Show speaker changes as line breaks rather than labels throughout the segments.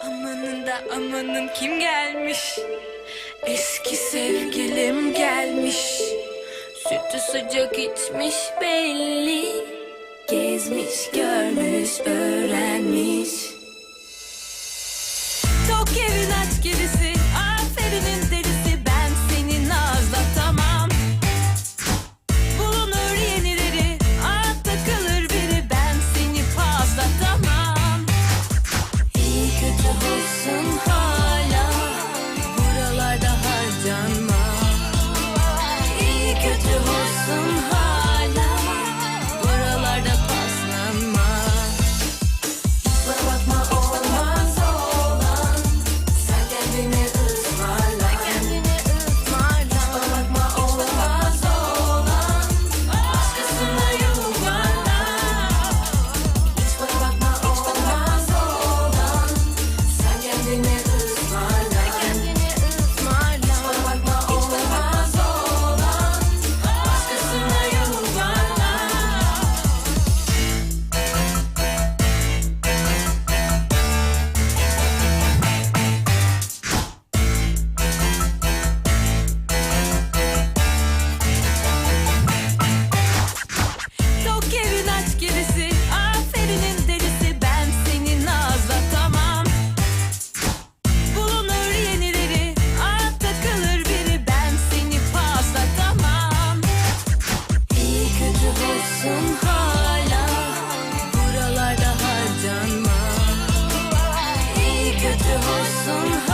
Amanın da amanın kim gelmiş? Eski sevgilim gelmiş. Sütü sıcak içmiş belli. Gezmiş görmüş öyle. Aklım hala buralarda harcanma İyi kötü olsun hala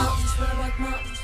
up.